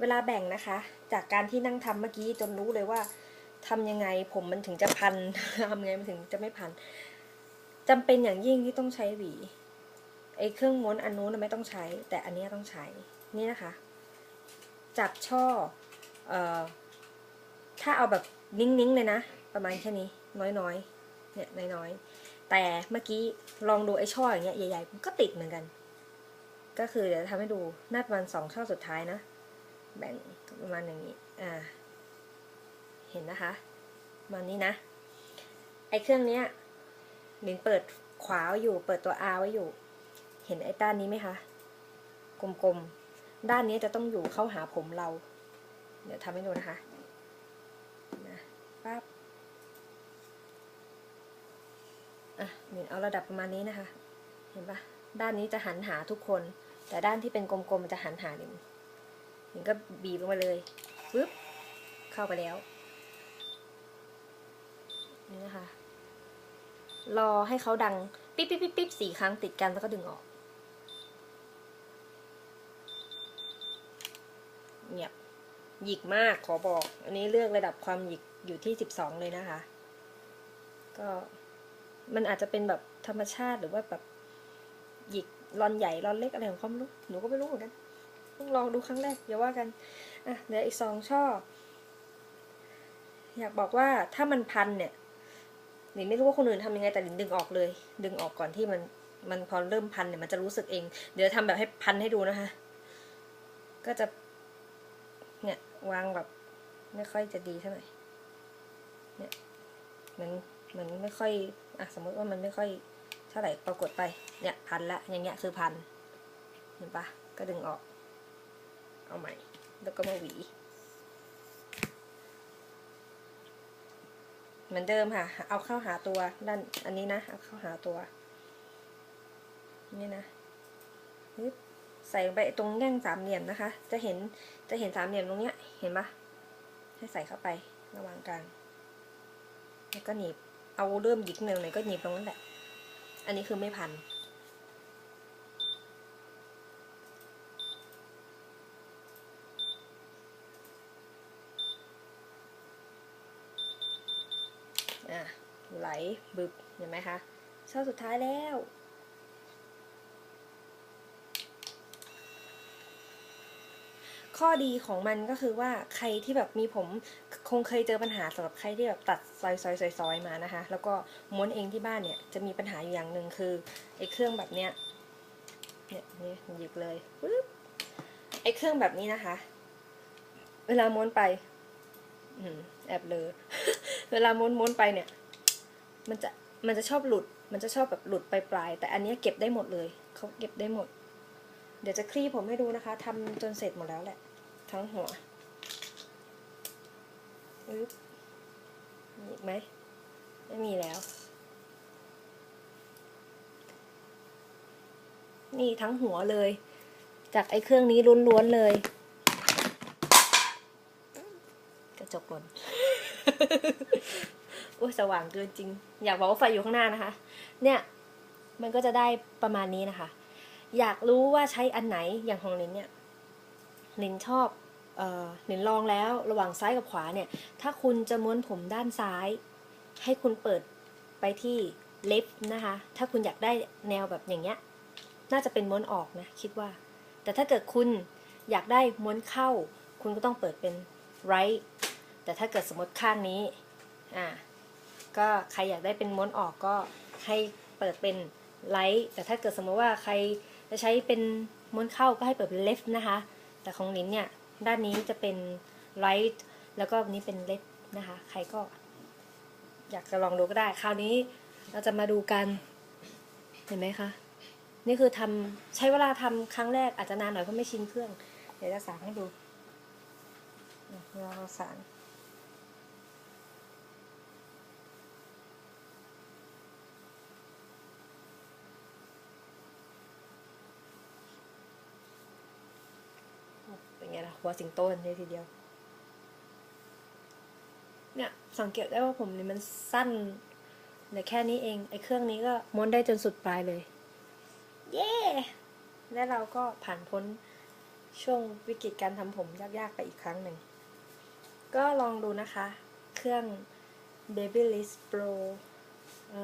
เวลาแบ่งนะคะ จากการที่นั่งทำเมื่อกี้จนรู้เลยว่าทำยังไงผมมันถึงจะพันทำยังไงมันถึงจะไม่พันจำเป็นอย่างยิ่งที่ต้องใช้หวีไอ้เครื่องม้วนอันนู้นไม่ต้องใช้ แต่อันนี้ต้องใช้นี่นะคะ จับช่อเอ่อถ้าเอาแบบนิ่งๆเลยนะ ประมาณแค่นี้น้อยๆเนี่ยน้อยๆแต่เมื่อกี้ลองดูไอ้ช่ออย่างเงี้ยใหญ่ๆมันก็ติดเหมือนกัน ก็คือเดี๋ยวทำให้ดูน่าประมาณสองช่อสุดท้ายนะ แบ่งประมาณอย่างนี้ อ่า เห็นนะคะมานี้นะ ไอ้เครื่องเนี้ยหนิงเปิดขวาไว้อยู่ เปิดตัว R ไว้อยู่ เห็นไอ้ด้านนี้ไหมคะ กลมๆ ด้านนี้จะต้องอยู่เข้าหาผมเรา เดี๋ยวทำให้ดูนะคะ นะปั๊บอะหนิงเอาระดับประมาณนี้นะคะ เห็นปะด้านนี้จะหันหาทุกคน แต่ด้านที่เป็นกลมๆมันจะหันหาหนิง หนิงก็บีบลงมาเลยปึ๊บเข้าไปแล้วนี่นะคะรอให้เขาดังปิ๊บปิ๊บปิ๊บปิ๊บสี่ครั้งติดกันแล้วก็ดึงออกเงียบหยิกมากขอบอก อันนี้เลือกระดับความหยิกอยู่ที่สิบสองเลยนะคะ ก็มันอาจจะเป็นแบบธรรมชาติหรือว่าแบบหยิกรอนใหญ่รอนเล็กอะไรของเขาไม่รู้หนูก็ไม่รู้เหมือนกัน ต้องลองดูครั้งแรกอย่าว่ากันอะเหลืออีกสองช่อ อยากบอกว่าถ้ามันพันเนี่ยหนิงไม่รู้ว่าคนอื่นทำยังไงแต่หนิงดึงออกเลย ดึงออกก่อนที่มันมันพอเริ่มพันเนี่ยมันจะรู้สึกเอง เดี๋ยวทำแบบให้พันให้ดูนะคะ ก็จะ เนี่ยวางแบบ ไม่ค่อยจะดีเท่าไหร่เนี่ยมันมันไม่ค่อยอะสมมติว่ามันไม่ค่อยเท่าไหร่ปรากฏไป เนี่ยพันละอย่างเงี้ยคือพันเห็นปะก็ดึงออก เอาใหม่ แล้วก็มาหวี เหมือนเดิมค่ะ เอาเข้าหาตัวด้านอันนี้นะ เอาเข้าหาตัว นี่นะใส่ลงไปตรงแง่งสามเหลี่ยมนะคะ จะเห็น จะเห็นสามเหลี่ยมตรงเนี้ย เห็นปะให้ใส่เข้าไประหว่างกลางแล้วก็หนีบ เอาเริ่มหยิกหนึ่งเลยก็หนีบตรงนั้นแหละ อันนี้คือไม่พัน อะไหลบึบเห็นไหมคะช่อสุดท้ายแล้ว ข้อดีของมันก็คือว่าใครที่แบบมีผมคงเคยเจอปัญหาสำหรับใครที่แบบตัดซอยซอยซอยซอยมานะคะ แล้วก็ม้วนเองที่บ้านเนี่ยจะมีปัญหาอยู่อย่างหนึ่งคือไอ้เครื่องแบบเนี้ยเนี่ยนี่หยิบเลยปึ๊บไอ้เครื่องแบบนี้นะคะ เวลาม้วนไป แอบเลย เวลาม้วนม้วนไปเนี่ย มันจะมันจะชอบหลุด มันจะชอบแบบหลุดไปปลายๆแต่อันนี้เก็บได้หมดเลยเขาเก็บได้หมด เดี๋ยวจะคลี่ผมให้ดูนะคะทำจนเสร็จหมดแล้วแหละ ทั้งหัวอึ๊บมีอีกไหมไม่มีแล้ว นี่ทั้งหัวเลย จากไอ้เครื่องนี้ล้วนๆเลย กระ จกหล่นโอ้ยสว่างเกินจริง อยากบอกว่าไฟอยู่ข้างหน้านะคะ เนี่ยมันก็จะได้ประมาณนี้นะคะ อยากรู้ว่าใช้อันไหนอย่างของลินเนี่ยลินชอบเอ่อลินลองแล้วระหว่างซ้ายกับขวาเนี่ย ถ้าคุณจะม้วนผมด้านซ้าย ให้คุณเปิดไปที่เล็บนะคะ ถ้าคุณอยากได้แนวแบบอย่างเงี้ย น่าจะเป็นม้วนออกนะคิดว่า แต่ถ้าเกิดคุณอยากได้ม้วนเข้า คุณก็ต้องเปิดเป็น right แต่ถ้าเกิดสมมติข้างนี้อ่าก็ใครอยากได้เป็นม้วนออกก็ให้เปิดเป็น right แต่ถ้าเกิดสมมติว่าใครจะใช้เป็นม้วนเข้าก็ให้เปิดเป็น left นะคะ แต่ของลิ้นเนี่ยด้านนี้จะเป็น right แล้วก็อันนี้เป็น left นะคะ ใครก็อยากจะลองดูก็ได้ คราวนี้เราจะมาดูกัน เห็นไหมคะ นี่คือทำใช้เวลาทำครั้งแรกอาจจะนานหน่อยเพราะไม่ชินเครื่อง เดี๋ยวจะสานให้ดูเราสาน เป็นไงล่ะ หัวสิงโตเลยทีเดียว เนี่ยสังเกตได้ว่าผมนี่มันสั้นเหลือแค่นี้เอง ไอ้เครื่องนี้ก็ม้วนได้จนสุดปลายเลย เย้ และเราก็ผ่านพ้นช่วงวิกฤตการทำผมยากๆไปอีกครั้งหนึ่งก็ลองดูนะคะ เครื่อง Babyliss Pro